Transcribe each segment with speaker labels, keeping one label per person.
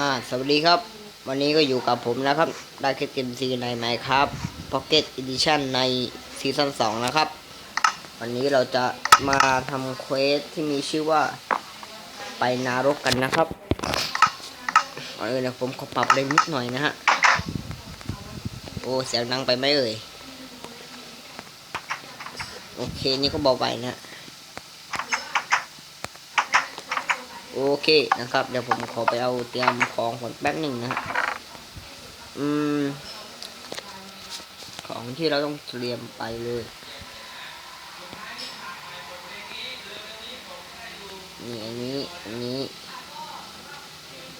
Speaker 1: อ่าสวัสดีครับ วันนี้ก็อยู่กับผมนะครับได้แค่เกมซีในไหมครับพ็อกเก็ตอีดิชั่นในซีซั่นสองนะครับ วันนี้เราจะมาทำเควสที่มีชื่อว่าไปนารกกันนะครับเออเดี๋ยวผมขอปรับเลยนิดหน่อยนะฮะโอ้เสียงดังไปไหมเอ่ยโอเคนี่ก็เบาไปนะ โอเคนะครับ เดี๋ยวผมขอไปเอาเตรียมของก่อนแป๊บหนึ่งนะฮะอืม ของที่เราต้องเตรียมไปเลยนี่อันนี้อันนี้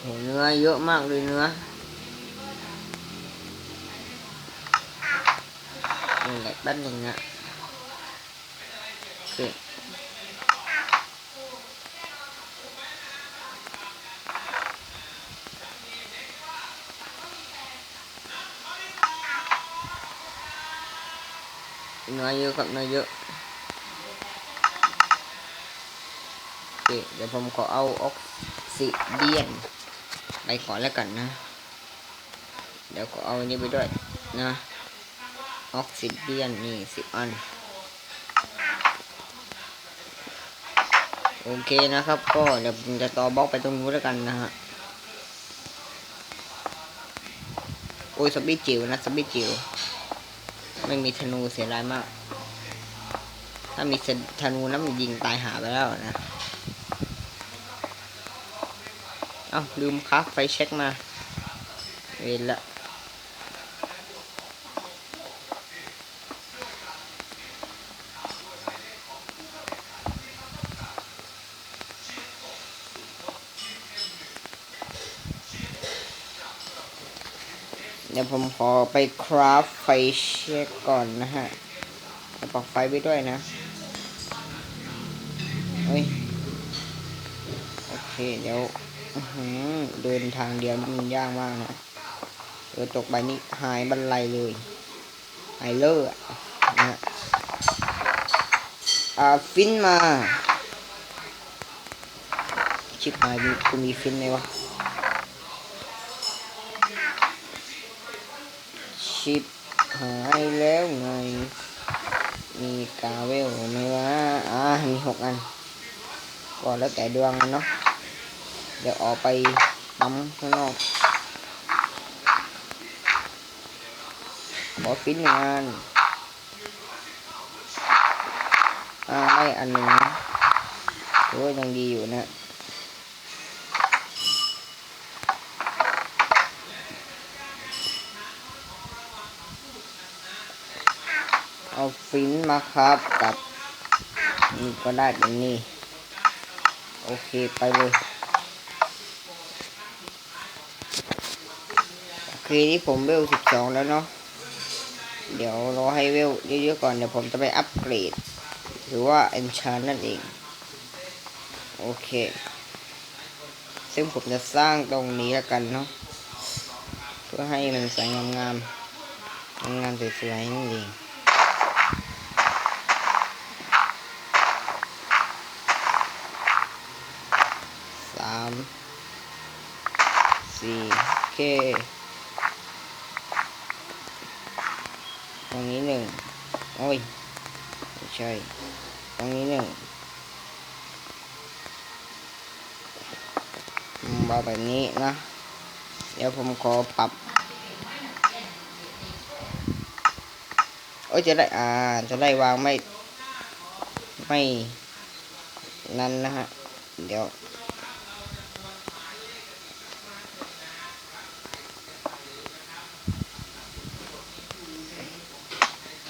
Speaker 1: โหเนื้อเยอะมากเลยเนื้อนี่แหละแป๊บหนึ่งนะโอเค เนื้อเยอะครับเนื้อเยอะโอเคเดี๋ยวผมขอเอาออกซิเดียนไปก่อนแล้วกันนะ เดี๋ยวก็เอาอันนี้ไปด้วยนะออกซิเดียนนี่สิบอันโอเคนะครับก็เดี๋ยวผมจะต่อบล็อกไปตรงนู้นแล้วกันนะฮะโอ้ยสปีดจิ๋วนะสปีดจิ๋ว ไม่มีธนูเสียดายมาก ถ้ามีธนูน้ำยิงตายหาไปแล้วนะ เอ้าลืมคับไฟเช็คมา เวรละ ดี๋ยวผมขอไปคราฟไฟเช็คก่อนนะฮะแล้วปลักไฟไว้ด้วยนะเฮ้ย โอเค เดี๋ยวเดินทางเดียวมันยากมากนะเออตกไปนี่หายบันไลเลยหายเลอร์นะอ่าฟินมา ชิบหายมีกูมีฟินไหมวะ ชิปหายแล้วไง มีกาเวลไหมวะ อ่า มีหกอัน ก็แล้วแต่ดวงมันเนาะ เดี๋ยวออกไปปั๊มข้างนอกขอฟินงาน อ่าได้อันหนึ่งนะถือว่ายังดีอยู่นะ เอาฟินมาครับกับนี่ก็ได้เป็นนี่โอเคไปเลยโอเคนี่ผมเวลสิบสองแล้วเนาะเดี๋ยวรอให้เวลเยอะๆก่อนเดี๋ยวผมจะไปอัปเกรด หรือว่า e n c h a n นั่นเอง โอเค ซึ่งผมจะสร้างตรงนี้แล้วกันเนาะเพื่อให้มันสวยงามๆงามๆสวยๆนั่นเอง สามสี่ เค ตรงนี้หนึ่งโอ้ยไม่ใช่ ตรงนี้หนึ่งมาแบบนี้นะ เดี๋ยวผมขอปรับ โอ้ยจะได้ อ่า จะได้วางไม่ ไม่ นั่นนะฮะ เดี๋ยว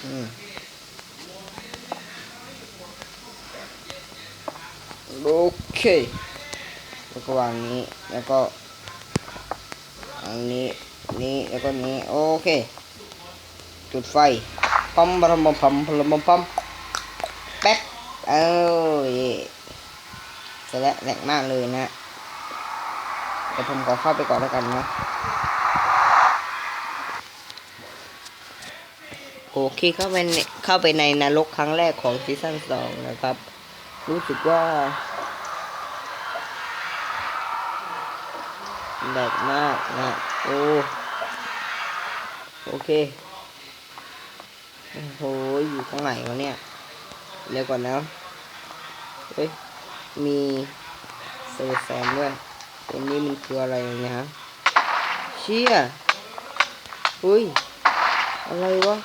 Speaker 1: อืมโอ เค แล้วก็วางนี้ แล้วก็อันนี้ นี้ แล้วก็นี้ โอเค จุดไฟ ปั๊มบรมพัมพลมพัมแป๊บเอ้ยเสร็จแล้วแรงมากเลยนะเดี๋ยวผมขอเข้าไปก่อนแล้วกันนะโอเคเข้าไปในเข้าไปในนรกครั้งแรกของซีซั่นสองนะครับ รู้สึกว่า แบกมากนะโอ้โอเคโอ้โหอยู่ข้างไหนวะเนี่ยเร็วกว่านะเฮ้ยมีเซอร์แซมด้วยตัวนี้มันคืออะไรเนี่ยฮะเชี่ยอุ้ยอะไรวะ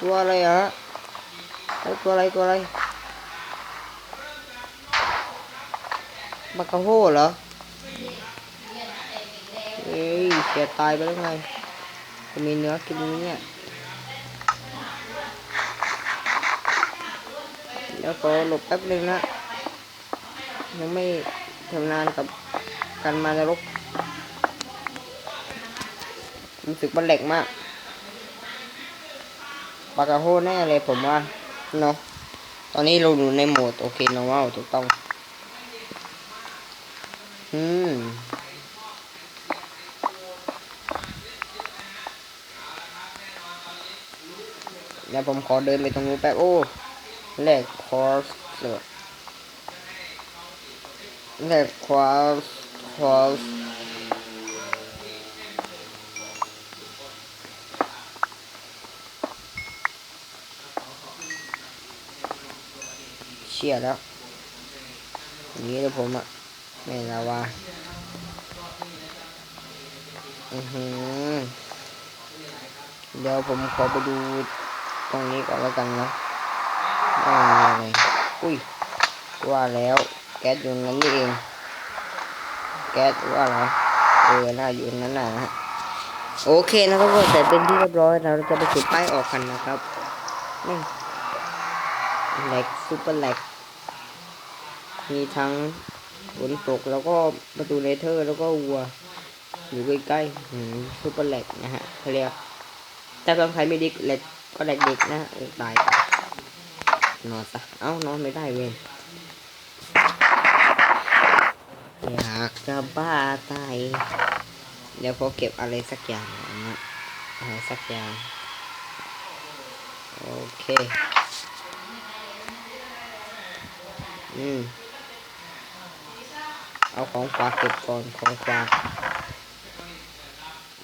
Speaker 1: ตัวอะไรอะฮะเอ้ยตัวอะไรตัวอะไร มากระโหเหรอเอ้ยเสียตายไปแล้วไงจะมีเนื้อกินไหมเนี่ยเดี๋ยวขอหลบแป๊บนึงนะ ยังไม่ทำนานกับการมานรกรู้สึกมันแหลกมากปากกาโฮแน่เลยผมว่าเนาะตอนนี้เราอยู่ในโหมด โอเค normal ถูกต้อง อืมเดี๋ยวผมขอเดินไปตรงนู้นแป๊บโอ้แลกคอร์สเสือแลกคอร์สคอร์สเชี่ยแล้ว นี้แล้วผมอะ ไม่ละว่าอือหือเดี๋ยวผมขอไปดูตรงนี้ก่อนแล้วกันนะว่าอะไรอุ้ย ว่าแล้ว แก๊สอยู่นั้นนี่เอง แก๊สว่าเหรเออน่าอยู่นั้นน่ะนะฮะโอเคนะครับก็แต่เป็นที่เรียบร้อยเราจะไปจุดป้ายออกกันนะครับนี่แหลกซูเปอร์แหลกมีทั้ง ฝนตกแล้วก็ประตูเลเทอร์แล้วก็วัว อยู่ใกล้ๆอืมซูเปอร์แหลกนะฮะเขาเรียกถ้าบางใครไม่ดิกแหลกก็แหลกเด็กนะตายนอนซะเอ้านอนไม่ได้เว้ยอยากจะบ้าตายเดี๋ยวพอเก็บอะไรสักอย่างนะอะไรสักอย่าง โอเค อืม เอาของฝากเก็บก่อนของฝาก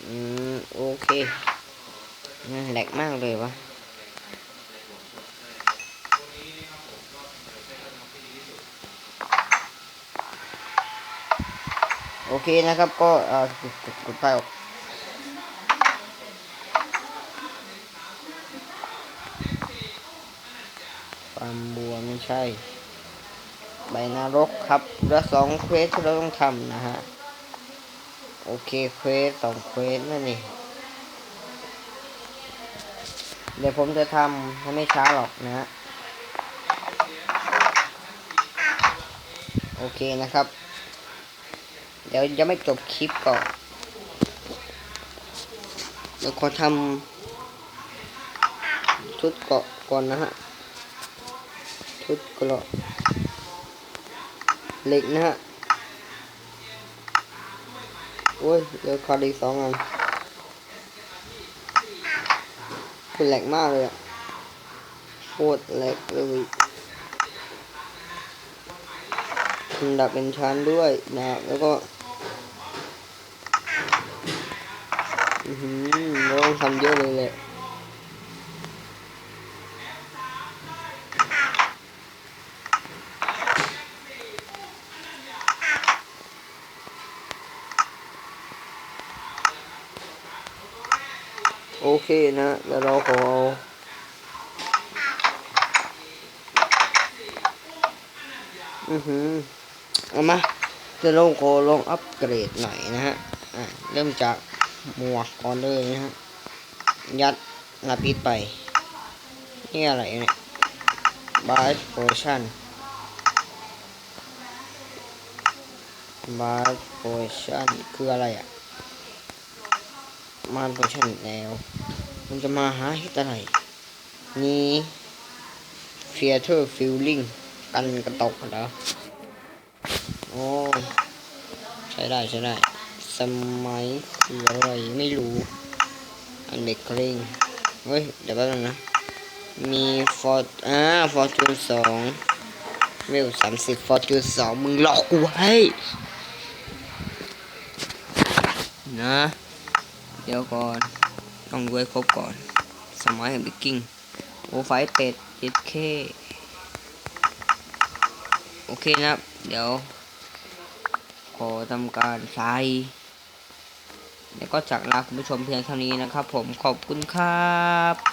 Speaker 1: อืมโอเคแหลกมากเลยวะโอเคนะครับก็เอ่อกดกดกดไปออกความบัวไม่ใช่ ใบนรกครับเหลือสองเควสที่เราต้องทำนะฮะ โอเคเควสสองเควสนั่นเองเดี๋ยวผมจะทำให้ไม่ช้าหรอกนะฮะ โอเคนะครับ เดี๋ยวจะไม่จบคลิปก่อนเดี๋ยวขอทำชุดเกาะก่อนนะฮะ ชุดเกาะ เหล็กนะฮะ โอ้ยเดี๋ยวขาดอีกสองอันเป็นแหลกมากเลยอะโคตรแหลกเลยอันดับเป็นชั้นด้วยนะแล้วก็อือหือต้องทำเยอะเลยแหละ นะเดี๋ยวเราขอเอาอือหือเอามาเดี๋ยวเราขอลองอัปเกรดหน่อยนะฮะอะเริ่มจากหมวกก่อนเลยนะฮะยัดลาปิดไป นี่อะไรเนี่ยบาร์โพชั่นบาร์โพชั่นคืออะไรอะมาโพชั่นแล้ว มันจะมาหาฮิตอะไรนี่เฟียเตอร์ฟิลลิ่งกันกระตกเหรอโอ้ใช้ได้ใช้ได้ สมัยคืออะไรไม่รู้ อันเด็กเคร่งเฮ้ย เดี๋ยวแป๊บนึงนะ มีฟอร์อ่าฟอร์จูนสองเวลสามสิบฟอร์จูนสองมึงหลอกกูไว้นะ เดี๋ยวก่อน ต้องด้วยครบก่อน สมัยแห่งบิกกิ้งโอไฟเป็ดเจ็ดเคโอเคนะครับ เดี๋ยว ขอทำการใช้แล้วก็จากลาคุณผู้ชมเพียงเท่านี้นะครับผมขอบคุณครับ